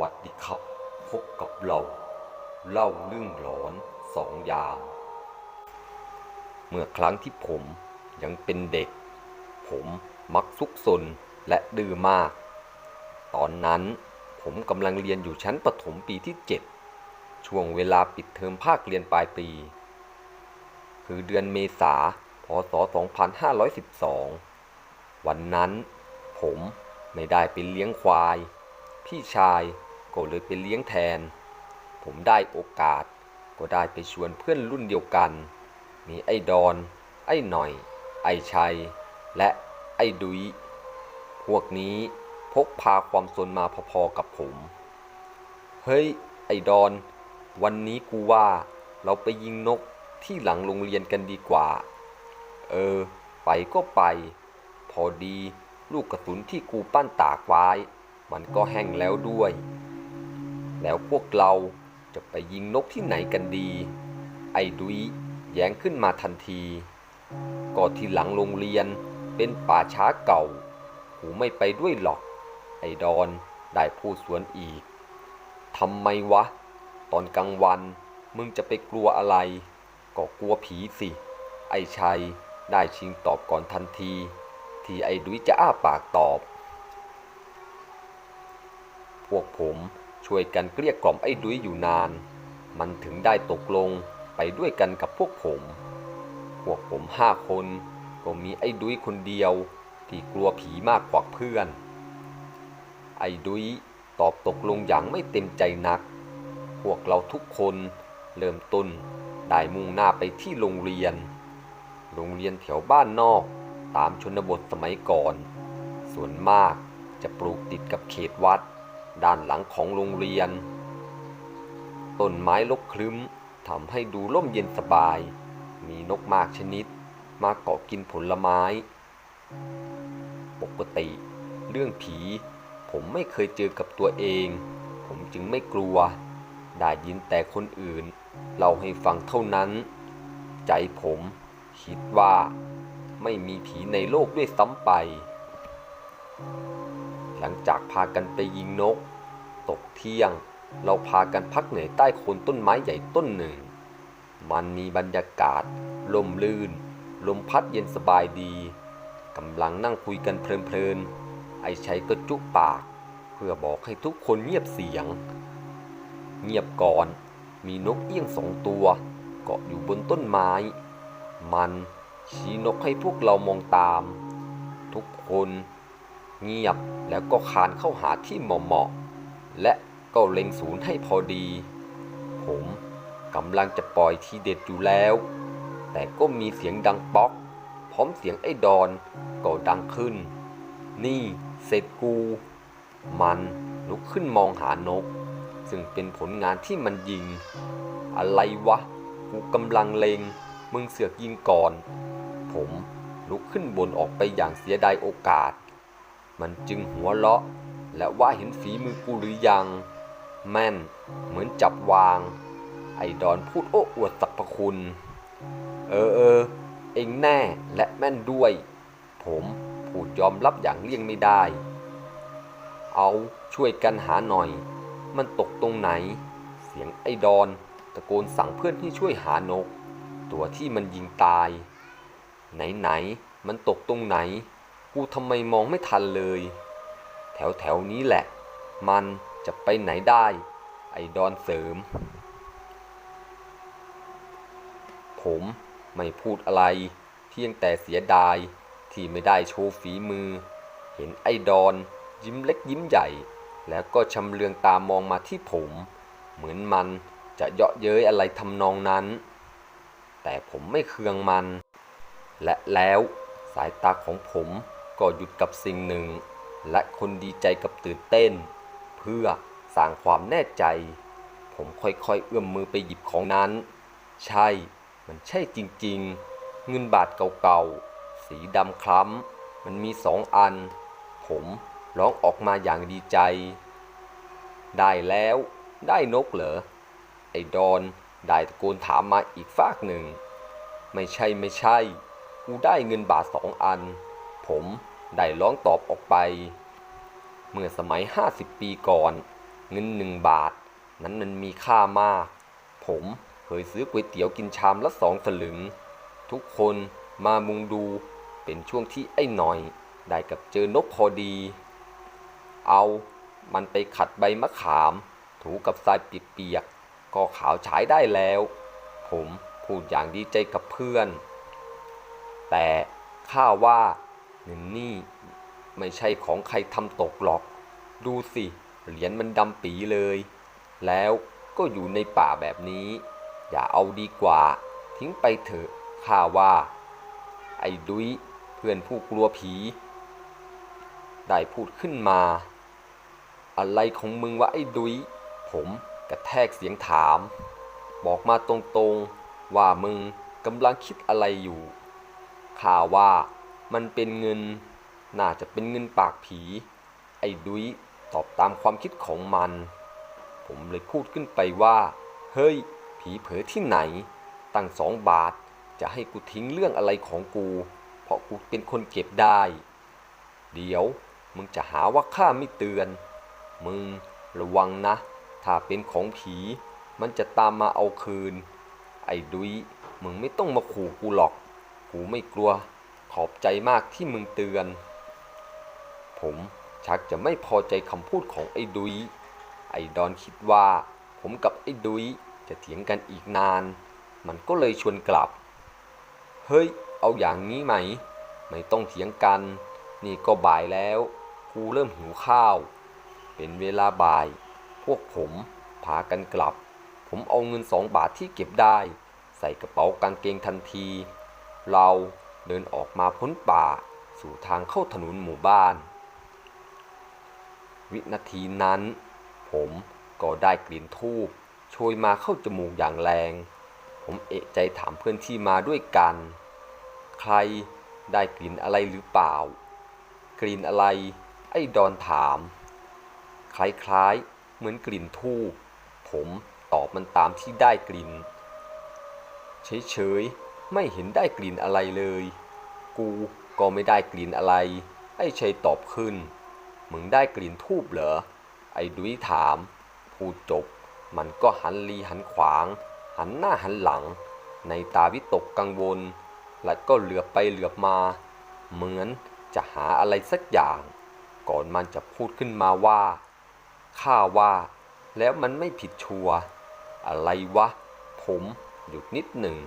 วัสดีครับ พบกับเรา เล่าเรื่องหลอนสองยาม เมื่อครั้งที่ผมยังเป็นเด็ก ผมมักซุกซนและดื้อมาก ตอนนั้นผมกำลังเรียนอยู่ชั้นประถมปีที่ 7 ช่วงเวลาปิดเทอมภาคเรียนปลายปี คือเดือนเมษาพศ 2512 วันนั้นผมไม่ได้ไปเลี้ยงควาย พี่ชายก็เลยไปเลี้ยงแทน ผมได้โอกาสก็ได้ไปชวนเพื่อนรุ่นเดียวกัน มีไอ้ดอน ไอ้หน่อย ไอ้ชัย และไอ้ดุยพวกนี้พกพาความสนมาพอๆกับผม เฮ้ย ไอ้ดอน วันนี้กูว่าเราไปยิงนกที่หลังโรงเรียนกันดีกว่า เออ ไปก็ไป พอดีลูกกระสุนที่กูปั้นตากไว้ มันก็แห้งแล้วด้วย แล้วพวกเราจะไปยิงนกที่ไหนกันดี ไอ้ดุยแย้งขึ้นมาทันทีก็ที่หลังโรงเรียนเป็นป่าช้าเก่ากูไม่ไปด้วยหรอก ไอ้ดอนได้พูดสวนอีกทำไมวะ ตอนกลางวันมึงจะไปกลัวอะไร ก็กลัวผีสิ ไอ้ชัยได้ชิงตอบก่อนทันที ที่ไอ้ดุยจะอ้าปากตอบ วกผมช่วยกันเกลี้ยกล่อมไอ้ดุยอยู่นาน มันถึงได้ตกลงไปด้วยกันกับพวกผม พวกผมห้าคนก็มีไอ้ดุยคนเดียวที่กลัวผีมากกว่าเพื่อน ไอ้ดุยตอบตกลงอย่างไม่เต็มใจนัก พวกเราทุกคนเริ่มต้นได้มุ่งหน้าไปที่โรงเรียน โรงเรียนแถวบ้านนอกตามชนบทสมัยก่อน ส่วนมากจะปลูกติดกับเขตวัด ด้านหลังของโรงเรียน ต้นไม้ลกคลึ้มทำให้ดูร่มเย็นสบาย มีนกมากชนิด มาเกาะกินผลไม้ ปกติ เรื่องผี ผมไม่เคยเจอกับตัวเอง ผมจึงไม่กลัว ได้ยินแต่คนอื่นเล่าให้ฟังเท่านั้น ใจผมคิดว่าไม่มีผีในโลกด้วยซ้ำไป หลังจากพากันไปยิงนก ตกเที่ยง เราพากันพักเหนื่อยใต้โคนต้นไม้ใหญ่ต้นหนึ่ง มันมีบรรยากาศ ลมลื่น ลมพัดเย็นสบายดีกำลังนั่งคุยกันเพลินๆ ไอ้ชัยก็จุปาก เพื่อบอกให้ทุกคนเงียบเสียง เงียบก่อน มีนกเอี้ยงสองตัว เกาะอยู่บนต้นไม้ มันชี้นกให้พวกเรามองตาม ทุกคน เงียบแล้วก็คานเข้าหาที่เหมาะๆและก็เล็งศูนย์ให้พอดี ผมกำลังจะปล่อยทีเด็ดอยู่แล้ว แต่ก็มีเสียงดังป๊อก พร้อมเสียงไอ้ดอนก็ดังขึ้น นี่เสร็จกู มันลุกขึ้นมองหานก ซึ่งเป็นผลงานที่มันยิง อะไรวะ กูกำลังเลง มึงเสือกยิงก่อน ผมลุกขึ้นบนออกไปอย่างเสียดายโอกาส มันจึงหัวเราะ และว่าเห็นฝีมือกูหรือยัง แม่น เหมือนจับวาง ไอ้ดอนพูดโอ้อวดสรรพคุณ เออเออ เองแน่และแม่นด้วย ผมพูดยอมรับอย่างเลี่ยงไม่ได้ เอาช่วยกันหาหน่อย มันตกตรงไหน เสียงไอ้ดอน ตะโกนสั่งเพื่อนที่ช่วยหานก ตัวที่มันยิงตาย ไหนไหนมันตกตรงไหน กูทำไมมองไม่ทันเลย แถวแถวนี้แหละ มันจะไปไหนได้ ไอ้ดอนเสริม ผมไม่พูดอะไร เพียงแต่เสียดายที่ไม่ได้โชว์ฝีมือ เห็นไอ้ดอนยิ้มเล็กยิ้มใหญ่ แล้วก็ชำเลืองตามองมาที่ผม เหมือนมันจะเยาะเย้ยอะไรทำนองนั้น แต่ผมไม่เคืองมัน และแล้วสายตาของผม ก็หยุดกับสิ่งหนึ่ง และคนดีใจกับตื่นเต้น เพื่อสร้างความแน่ใจ ผมค่อยๆเอื้อมมือไปหยิบของนั้น ใช่ มันใช่จริงๆ เงินบาทเก่าๆ สีดำคล้ำ มันมีสองอัน ผมร้องออกมาอย่างดีใจ ได้แล้วได้นกเหรอ ไอ้ดอน ได้ตะโกนถามมาอีกฟากหนึ่ง ไม่ใช่ไม่ใช่ กูได้เงินบาทสองอัน ผม ได้ร้องตอบออกไป เมื่อสมัย 50 ปีก่อน เงินหนึ่งบาท นั้นมันมีค่ามาก ผมเคยซื้อก๋วยเตี๋ยวกินชามละสองสลึง ทุกคนมามุงดูเป็นช่วงที่ไอ้หน่อย ได้กับเจอนกพอดี เอามันไปขัดใบมะขาม ถูกับทรายเปียกๆก็ขาวฉายได้แล้ว ผมพูดอย่างดีใจกับเพื่อน แต่ข้าว่า นนี่ไม่ใช่ของใครทำตกหรอก ดูสิ เหรียญมันดำปีเลย แล้วก็อยู่ในป่าแบบนี้ อย่าเอาดีกว่า ทิ้งไปเถอะข้าว่า ไอ้ดุยเพื่อนผู้กลัวผี ได้พูดขึ้นมา อะไรของมึงวะไอ้ดุย ผมกระแทกเสียงถาม บอกมาตรงๆ ว่ามึงกำลังคิดอะไรอยู่ข่าว่า มันเป็นเงิน น่าจะเป็นเงินปากผี ไอ้ดุยตอบตามความคิดของมัน ผมเลยพูดขึ้นไปว่า เฮ้ย ผีเผอที่ไหน ตั้งสองบาท จะให้กูทิ้งเรื่องอะไรของกู เพราะกูเป็นคนเก็บได้ เดี๋ยว มึงจะหาว่าข้าไม่เตือน มึงระวังนะ ถ้าเป็นของผี มันจะตามมาเอาคืน ไอ้ดุยมึงไม่ต้องมาขู่กูหรอก กูไม่กลัว ขอบใจมากที่มึงเตือน ผมชักจะไม่พอใจคำพูดของไอ้ดุย ไอ้ดอนคิดว่า ผมกับไอ้ดุยจะเถียงกันอีกนาน มันก็เลยชวนกลับ เฮ้ย เอาอย่างนี้ไหม ไม่ต้องเถียงกัน นี่ก็บ่ายแล้ว กูเริ่มหิวข้าว เป็นเวลาบ่าย พวกผมพากันกลับ ผมเอาเงินสองบาทที่เก็บได้ ใส่กระเป๋ากางเกงทันที เรา เดินออกมาพ้นป่าสู่ทางเข้าถนนหมู่บ้าน วินาทีนั้น ผมก็ได้กลิ่นทูบโชยมาเข้าจมูกอย่างแรง ผมเอะใจถามเพื่อนที่มาด้วยกัน ใครได้กลิ่นอะไรหรือเปล่า กลิ่นอะไร ไอ้ดอนถาม คล้ายๆ เหมือนกลิ่นทูบผมตอบมันตามที่ได้กลิ่น เฉยๆ ไม่เห็นได้กลิ่นอะไรเลย กูก็ไม่ได้กลิ่นอะไร ไอ้ชัยตอบขึ้น มึงได้กลิ่นทูบเหรอ ไอ้ดุยถาม พูดจบ มันก็หันลีหันขวาง หันหน้าหันหลัง ในตาวิตกกังวล และก็เหลือบไปเหลือบมา เหมือนจะหาอะไรสักอย่าง ก่อนมันจะพูดขึ้นมาว่า ข้าว่า แล้วมันไม่ผิดชัว อะไรวะ ผมหยุดนิดหนึ่ง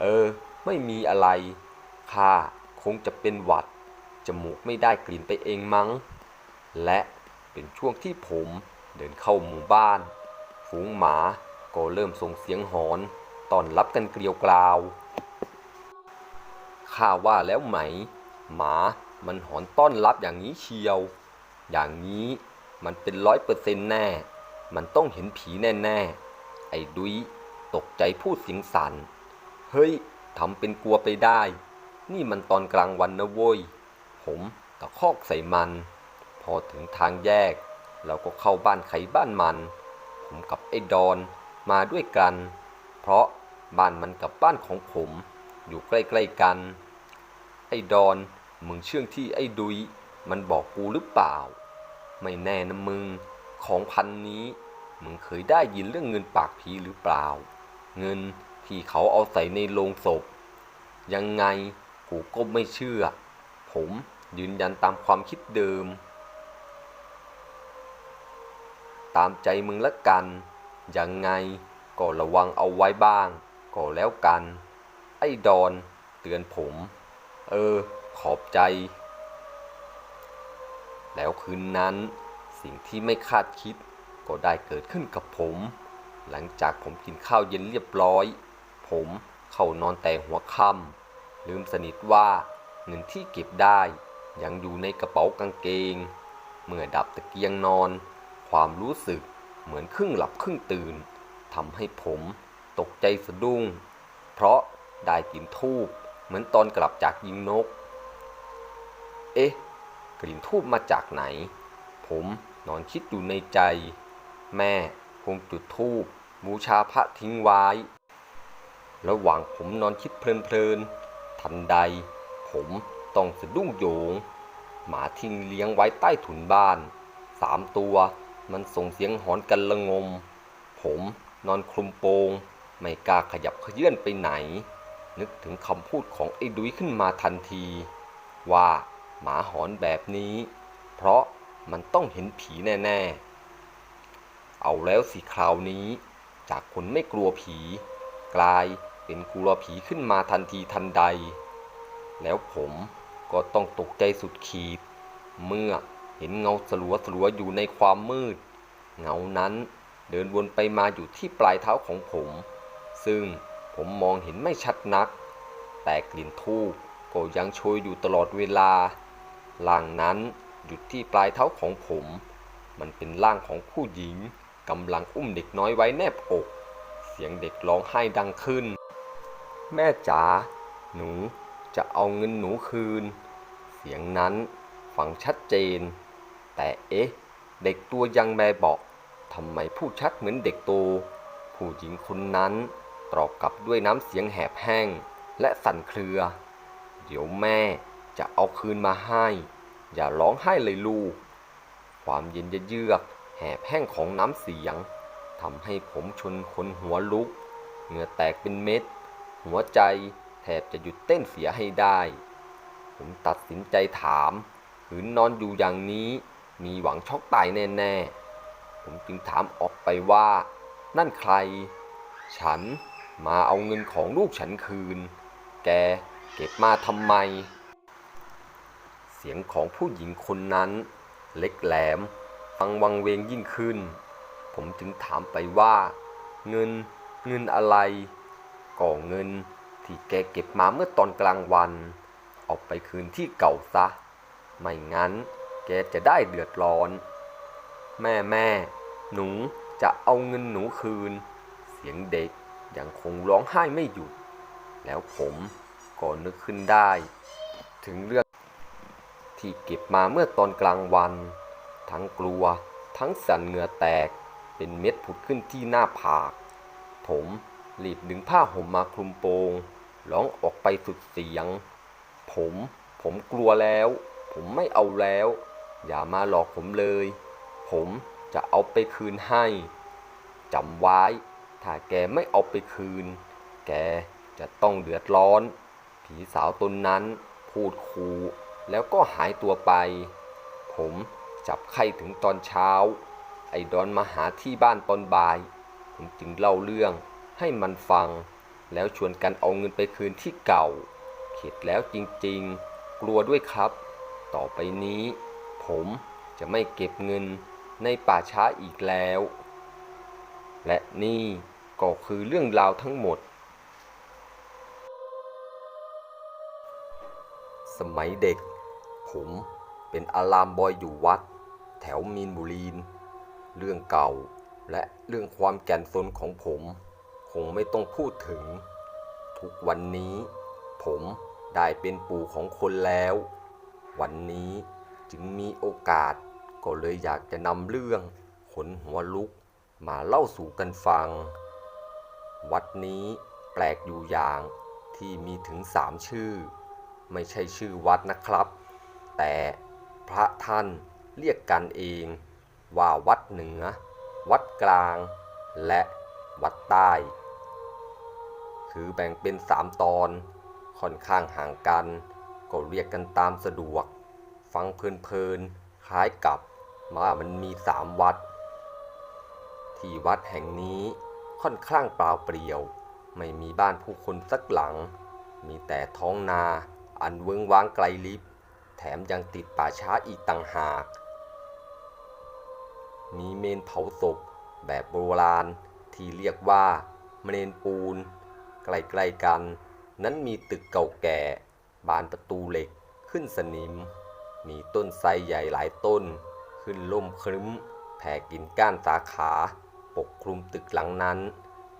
เออ ไม่มีอะไรข้าคงจะเป็นหวัด จมูกไม่ได้กลิ่นไปเองมั้ง และเป็นช่วงที่ผมเดินเข้าหมู่บ้าน ฝูงหมาก็เริ่มส่งเสียงหอนต้อนรับกันเกลียวกราว ข้าว่าแล้วไหม หมามันหอนต้อนรับอย่างนี้เชียว อย่างนี้มันเป็นร้อยเปอร์เซ็นต์แน่ มันต้องเห็นผีแน่ ๆ ไอ้ดุยตกใจพูดเสียงสัน่น เฮ้ยทำเป็นกลัวไปได้ นี่มันตอนกลางวันนะโว้ย ผมตะคอกใส่มัน พอถึงทางแยก เราก็เข้าบ้านใครบ้านมัน ผมกับไอ้ดอนมาด้วยกัน เพราะบ้านมันกับบ้านของผม อยู่ใกล้ๆกัน ไอ้ดอนมึงเชื่องที่ไอ้ดุย มันบอกกูหรือเปล่า ไม่แน่นะมึง ของพันนี้ มึงเคยได้ยินเรื่องเงินปากผีหรือเปล่า เงิน ที่เขาเอาใส่ในโลงศพ ยังไงกูก็ไม่เชื่อ ผมยืนยันตามความคิดเดิม ตามใจมึงละกัน ยังไงก็ระวังเอาไว้บ้าง ก็แล้วกัน ไอ้ดอนเตือนผม เออ ขอบใจ แล้วคืนนั้น สิ่งที่ไม่คาดคิดก็ได้เกิดขึ้นกับผม หลังจากผมกินข้าวเย็นเรียบร้อย ผม เข้านอนแต่หัวค่ำลืมสนิทว่าเงินที่เก็บได้ ยังอยู่ในกระเป๋ากางเกง เมื่อดับตะเกียงนอน ความรู้สึกเหมือนครึ่งหลับครึ่งตื่นทำให้ผมตกใจสะดุ้ง เพราะได้กลิ่นทูบเหมือนตอนกลับจากยิงนก เอ๊ะ กลิ่นทูบมาจากไหน ผมนอนคิดอยู่ในใจ แม่คงจุดทูบบูชาพระทิ้งไว้ ระหว่างผมนอนคิดเพลินๆ ทันใด ผมต้องสะดุ้งโยง หมาทิ้งเลี้ยงไว้ใต้ถุนบ้าน สามตัวมันส่งเสียงหอนกันละงม ผมนอนคลุมโปง ไม่กล้าขยับเขยื่อนไปไหน นึกถึงคำพูดของไอ้ดุยขึ้นมาทันที ว่าหมาหอนแบบนี้ เพราะมันต้องเห็นผีแน่ๆ เอาแล้วสิคราวนี้ จากคนไม่กลัวผี กลาย เป็นกลัวผีขึ้นมาทันทีทันใด แล้วผมก็ต้องตกใจสุดขีด เมื่อเห็นเงาสลัวสลัวๆอยู่ในความมืด เงานั้นเดินวนไปมาอยู่ที่ปลายเท้าของผม ซึ่งผมมองเห็นไม่ชัดนัก แต่กลิ่นทูบก็ยังโชยอยู่ตลอดเวลาร่างนั้นหยุดที่ปลายเท้าของผม มันเป็นร่างของผู้หญิงกำลังอุ้มเด็กน้อยไว้แนบอก เสียงเด็กร้องไห้ดังขึ้น แม่จ๋าหนูจะเอาเงินหนูคืน เสียงนั้นฟังชัดเจน แต่เอ๊ะ เด็กตัวยังแบบอกทำไมพูดชัดเหมือนเด็กโต ผู้หญิงคนนั้นตอบกลับด้วยน้ำเสียงแหบแห้ง และสั่นเครือ เดี๋ยวแม่จะเอาคืนมาให้ อย่าร้องไห้เลยลูก ความเย็นเยือกแหบแห้งของน้ำเสียงทำให้ผมชนคนหัวลุก เหงื่อแตกเป็นเม็ด หัวใจแทบจะหยุดเต้นเสียให้ได้ ผมตัดสินใจถามหืนนอนอยู่อย่างนี้ มีหวังช็อกตายแน่ ๆ ผมจึงถามออกไปว่า นั่นใคร ฉันมาเอาเงินของลูกฉันคืน แกเก็บมาทำไม เสียงของผู้หญิงคนนั้น เล็กแหลม ฟังวังเวงยิ่งขึ้น ผมจึงถามไปว่า เงิน เงินอะไร ก่อเงิน ที่แกเก็บมาเมื่อตอนกลางวัน เอาไปคืนที่เก่าซะ ไม่งั้นแกจะได้เดือดร้อน แม่แม่ หนูจะเอาเงินหนูคืน เสียงเด็กยังคงร้องไห้ไม่หยุด แล้วผมก็นึกขึ้นได้ ถึงเรื่องที่เก็บมาเมื่อตอนกลางวัน ทั้งกลัว ทั้งสั่นเหงื่อแตก เป็นเม็ดผุดขึ้นที่หน้าผาก ผม รีบดึงผ้าห่มมาคลุมโปงร้องออกไปสุดเสียง ผม ผมกลัวแล้ว ผมไม่เอาแล้ว อย่ามาหลอกผมเลย ผมจะเอาไปคืนให้จำไว้ ถ้าแกไม่เอาไปคืน แกจะต้องเดือดร้อน ผีสาวตนนั้นพูดคูแล้วก็หายตัวไป ผมจับไข้ถึงตอนเช้า ไอ้ดอนมาหาที่บ้านตอนบ่าย ผมจึงเล่าเรื่อง ให้มันฟัง แล้วชวนกันเอาเงินไปคืนที่เก่า เข็ดแล้วจริงๆ กลัวด้วยครับ ต่อไปนี้ ผมจะไม่เก็บเงินในป่าช้าอีกแล้ว และนี่ก็คือเรื่องราวทั้งหมด สมัยเด็ก ผมเป็นอารามบอยอยู่วัด แถวมีนบุรีนเรื่องเก่าและเรื่องความแก่นสนของผม คงไม่ต้องพูดถึง ทุกวันนี้ ผมได้เป็นปู่ของคนแล้ว วันนี้จึงมีโอกาส ก็เลยอยากจะนำเรื่องขนหัวลุกมาเล่าสู่กันฟัง วัดนี้แปลกอยู่อย่างที่มีถึงสามชื่อ ไม่ใช่ชื่อวัดนะครับ แต่พระท่านเรียกกันเองว่าวัดเหนือ วัดกลาง และวัดใต้ คือแบ่งเป็นสามตอน ค่อนข้างห่างกัน ก็เรียกกันตามสะดวก ฟังเพลินๆ คล้ายกับว่ามันมีสามวัด ที่วัดแห่งนี้ค่อนข้างเปล่าเปลี่ยว ไม่มีบ้านผู้คนสักหลัง มีแต่ท้องนา อันเวงว้างไกลลิบ แถมยังติดป่าช้าอีกต่างหาก มีเมนเผาศพแบบโบราณที่เรียกว่าเมนปูน ใกล้ๆกัน นั้นมีตึกเก่าแก่ บานประตูเหล็กขึ้นสนิม มีต้นไทรใหญ่หลายต้น ขึ้นล่มครึ้ม แผ่กินก้านสาขา ปกคลุมตึกหลังนั้น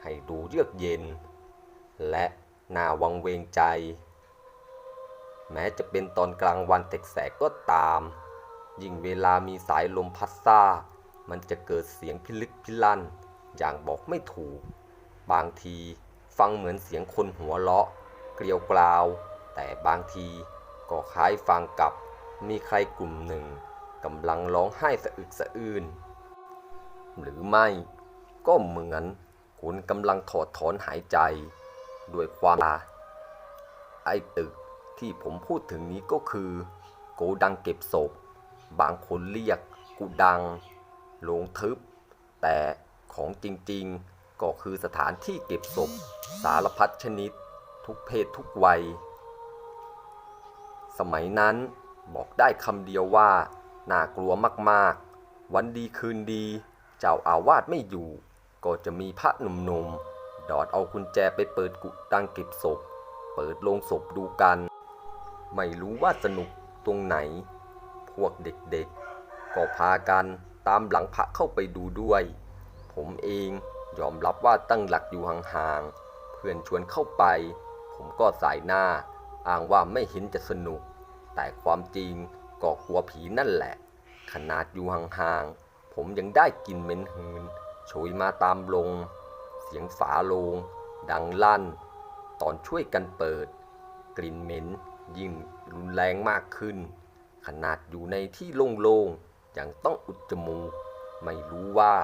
ให้ดูเยือกเย็น และน่าวังเวงใจ แม้จะเป็นตอนกลางวันแสกๆก็ตาม ยิ่งเวลามีสายลมพัดซ่า มันจะเกิดเสียงพิลึกพิลั่น อย่างบอกไม่ถูก บางที ฟังเหมือนเสียงคนหัวเราะ เกลียวกราว แต่บางทีก็คล้ายฟังกับมีใครกลุ่มหนึ่งกำลังร้องไห้สะอึกสะอื้น หรือไม่ก็เหมือนคุณกำลังถอดถอนหายใจ ด้วยความไอ้ตึกที่ผมพูดถึงนี้ก็คือ โกดังเก็บศพ บางคนเรียกกูดังโรงทึบ แต่ของจริงๆ ก็คือสถานที่เก็บศพสารพัดชนิด ทุกเพศทุกวัย สมัยนั้นบอกได้คำเดียวว่า น่ากลัวมากๆ วันดีคืนดี เจ้าอาวาสไม่อยู่ ก็จะมีพระหนุ่มๆ ดอดเอากุญแจไปเปิดกุดังเก็บศพ เปิดโลงศพดูกัน ไม่รู้ว่าสนุกตรงไหน พวกเด็กๆ ก็พากันตามหลังพระเข้าไปดูด้วย ผมเอง ยอมรับว่าตั้งหลักอยู่ห่างๆ เพื่อนชวนเข้าไป ผมก็สายหน้า อ้างว่าไม่เห็นจะสนุก แต่ความจริงก็กลัวผีนั่นแหละ ขนาดอยู่ห่างๆ ผมยังได้กลินเหม็นหืนโชยมาตามลง เสียงฝาโลง ดังลั่น ตอนช่วยกันเปิด กลิ่นเหม็นยิ่งรุนแรงมากขึ้น ขนาดอยู่ในที่โล่งๆยังต้องอุดจมูก ไม่รู้ว่า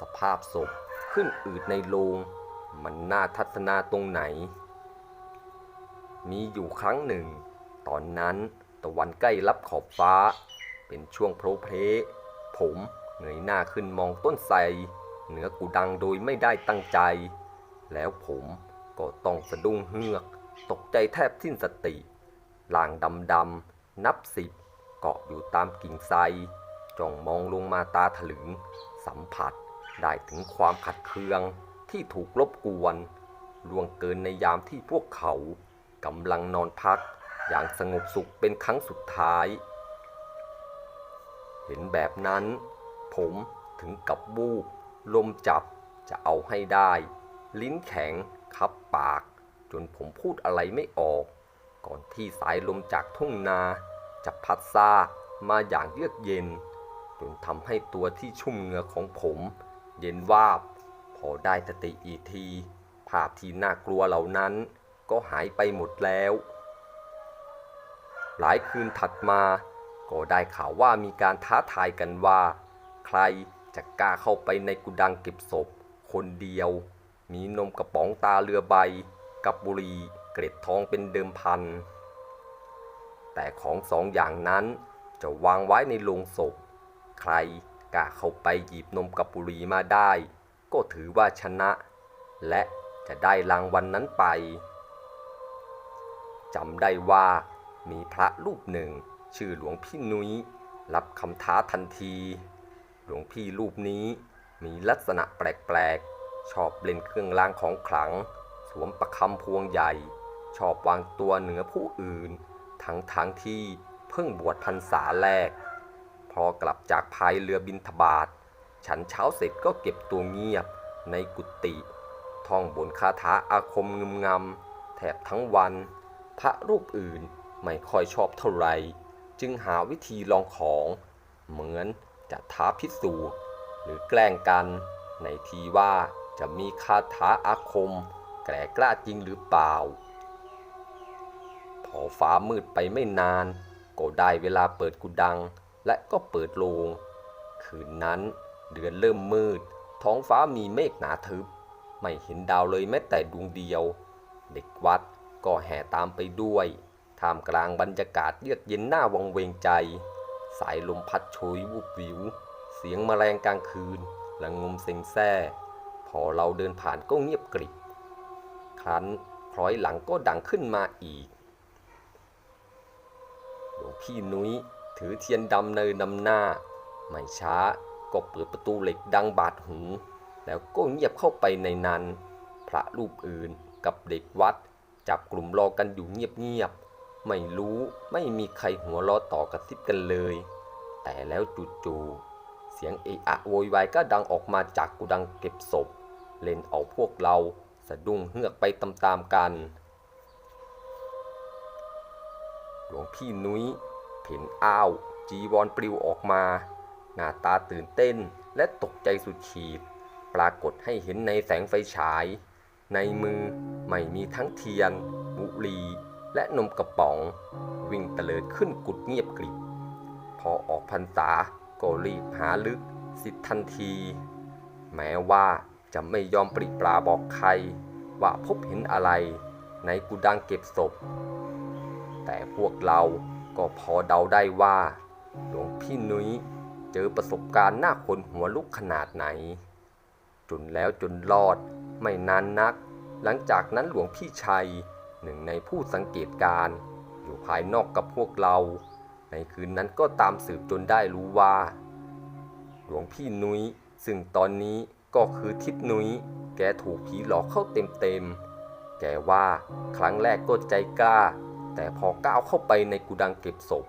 สภาพศพ ขึ้นอืดในโลง มันน่าทัศนาตรงไหน มีอยู่ครั้งหนึ่ง ตอนนั้นตะวันใกล้รับขอบฟ้า เป็นช่วงโพลเพลผมเงยหน้าขึ้นมองต้นไทรเหนือกูดังโดยไม่ได้ตั้งใจ แล้วผมก็ต้องสะดุ้งเฮือก ตกใจแทบสิ้นสติลางดำๆนับสิบเกาะอยู่ตามกิ่งไทรจ้องมองลงมาตาถลึง สัมผัส ได้ถึงความขัดเคืองที่ถูกรบกวนล่วงเกินในยามที่พวกเขากำลังนอนพักอย่างสงบสุขเป็นครั้งสุดท้าย เห็นแบบนั้น ผมถึงกับบูบลมจับจะเอาให้ได้ ลิ้นแข็งคับปาก จนผมพูดอะไรไม่ออก ก่อนที่สายลมจากทุ่งนาจะพัดซามาอย่างเยือกเย็น จนทำให้ตัวที่ชุ่มเหงื่อของผม เย็นวาบ พอได้สติอีกที ภาพที่น่ากลัวเหล่านั้นก็หายไปหมดแล้ว หลายคืนถัดมา ก็ได้ข่าวว่ามีการท้าทายกันว่า ใครจะกล้าเข้าไปในกุดังเก็บศพ คนเดียว มีนมกระป๋องตาเรือใบ กับบุรีเกร็ดทองเป็นเดิมพัน แต่ของสองอย่างนั้นจะวางไว้ในโลงศพ ใคร กล้าเข้าไปหยิบนมกับบุหรี่มาได้ ก็ถือว่าชนะ และจะได้รางวัลนนั้นไปจำได้ว่ามีพระรูปหนึ่ง ชื่อหลวงพี่นุ้ย รับคำท้าทันที หลวงพี่รูปนี้มีลักษณะแปลกๆ ชอบเล่นเครื่องรางของขลัง สวมประคำพวงใหญ่ ชอบวางตัวเหนือผู้อื่น ทั้งทางๆที่เพิ่งบวชพรรษาแรก พอกลับจากพายเรือบินทบาท ฉันเช้าเสร็จก็เก็บตัวเงียบในกุฏิท่องบนคาถาอาคมงึมงำแถบทั้งวัน พระรูปอื่นไม่ค่อยชอบเท่าไร จึงหาวิธีลองของ เหมือนจะท้าพิสูจน์หรือแกล้งกัน ในทีว่าจะมีคาถาอาคม แกร่กล้าจริงหรือเปล่า พอฟ้ามืดไปไม่นาน ก็ได้เวลาเปิดกุดัง และก็เปิดโลง คืนนั้นเดือนเริ่มมืด ท้องฟ้ามีเมฆหนาทึบ ไม่เห็นดาวเลยแม้แต่ดวงเดียว เด็กวัดก็แห่ตามไปด้วยท่ามกลางบรรยากาศเยือกเย็นหน้าวังเวงใจ สายลมพัดโชยวุบวิว เสียงแมลงกลางคืนและงมเซ็งแซ่ พอเราเดินผ่านก็เงียบกริบ ครั้นคล้อยหลังก็ดังขึ้นมาอีกหลวงพี่นุ้ย ถือเทียนดำเนยนำหน้า ไม่ช้าก็เปิดประตูเหล็กดังบาดหู แล้วก็เงียบเข้าไปในนั้น พระรูปอื่นกับเด็กวัด จับกลุ่มรอกันอยู่เงียบๆ ไม่รู้ไม่มีใครหัวเราะต่อกระซิบกันเลย แต่แล้วจู่ๆเสียงเอะอะโวยวายก็ดังออกมาจากกุดังเก็บศพ เล่นเอาพวกเราสะดุ้งเฮือกไปตามๆกัน หลวงพี่นุ้ย เห็นอ้าว จีวรปลิวออกมา หน้าตาตื่นเต้นและตกใจสุดขีด ปรากฏให้เห็นในแสงไฟฉาย ในมือไม่มีทั้งเทียน บุหรี่และนมกระป๋อง วิ่งเตลิดขึ้นกุดเงียบกริบ พอออกพรรษาก็รีบหาลึกสิทธิ์ทันที แม้ว่าจะไม่ยอมปริปราบอกใคร ว่าพบเห็นอะไรในกุดังเก็บศพ แต่พวกเรา ก็พอเดาได้ว่า หลวงพี่นุ้ยเจอประสบการณ์น่าขนหัวลุกขนาดไหน จนแล้วจนรอดไม่นานนัก หลังจากนั้นหลวงพี่ชัยหนึ่งในผู้สังเกตการณ์อยู่ภายนอกกับพวกเรา ในคืนนั้นก็ตามสืบจนได้รู้ว่า หลวงพี่นุ้ยซึ่งตอนนี้ก็คือทิศนุ้ยแกถูกผีหลอกเข้าเต็มๆแกว่าครั้งแรกก็ใจกล้า แต่พอก้าวเข้าไปในกุดังเก็บศพ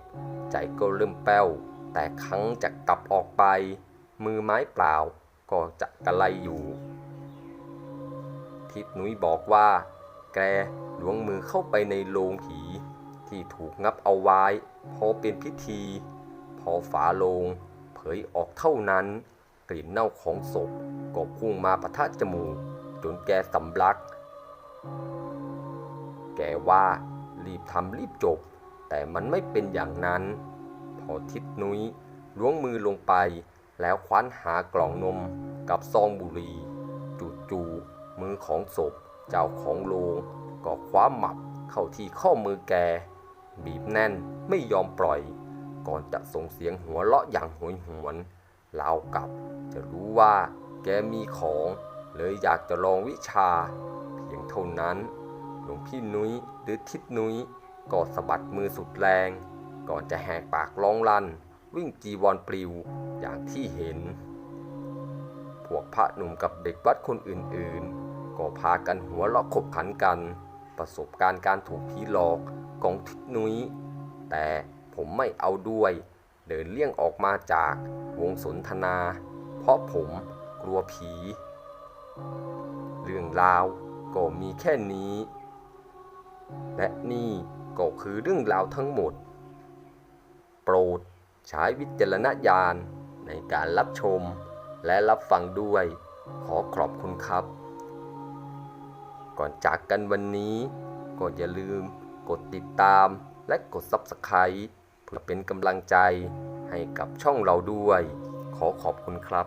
ใจก็เริ่มแป้ว แต่ครั้งจะกลับออกไป มือไม้เปล่าก็จะกระไรอยู่ ทิศนุ้ยบอกว่า แกล้วงมือเข้าไปในโลงผี ที่ถูกงับเอาไว้ พอเป็นพิธี พอฝาโลง เผยออกเท่านั้น กลิ่นเน่าของศพก็พุ่งมาประทะจมูก จนแกสำลัก แกว่า รีบทำรีบจบ แต่มันไม่เป็นอย่างนั้น พอทิศนุ้ยล้วงมือลงไป แล้วคว้านหากล่องนมกับซองบุหรี่จู่ๆมือของศพเจ้าของโลงก็คว้าหมับเข้าที่ข้อมือแก บีบแน่นไม่ยอมปล่อย ก่อนจะส่งเสียงหัวเราะอย่างโหยหวนราวกับจะรู้ว่าแกมีของ เลยอยากจะลองวิชา เพียงเท่านั้น หลวงพี่นุ้ย หรือทิศนุ้ยก็สะบัดมือสุดแรง ก่อนจะแหกปากร้องลั่น วิ่งจีวรปลิวอย่างที่เห็น พวกพระหนุ่มกับเด็กวัดคนอื่นๆ ก็พากันหัวเราะขบขันกัน ประสบการณ์การถูกผีหลอกของทิศนุ้ย แต่ผมไม่เอาด้วย เดินเลี่ยงออกมาจากวงสนทนา เพราะผมกลัวผี เรื่องราวก็มีแค่นี้ และนี่ก็คือเรื่องราวทั้งหมด โปรดใช้วิจารณญาณในการรับชมและรับฟังด้วย ขอขอบคุณครับ ก่อนจากกันวันนี้ก็อย่าลืมกดติดตามและกด Subscribe เพื่อเป็นกำลังใจให้กับช่องเราด้วย ขอขอบคุณครับ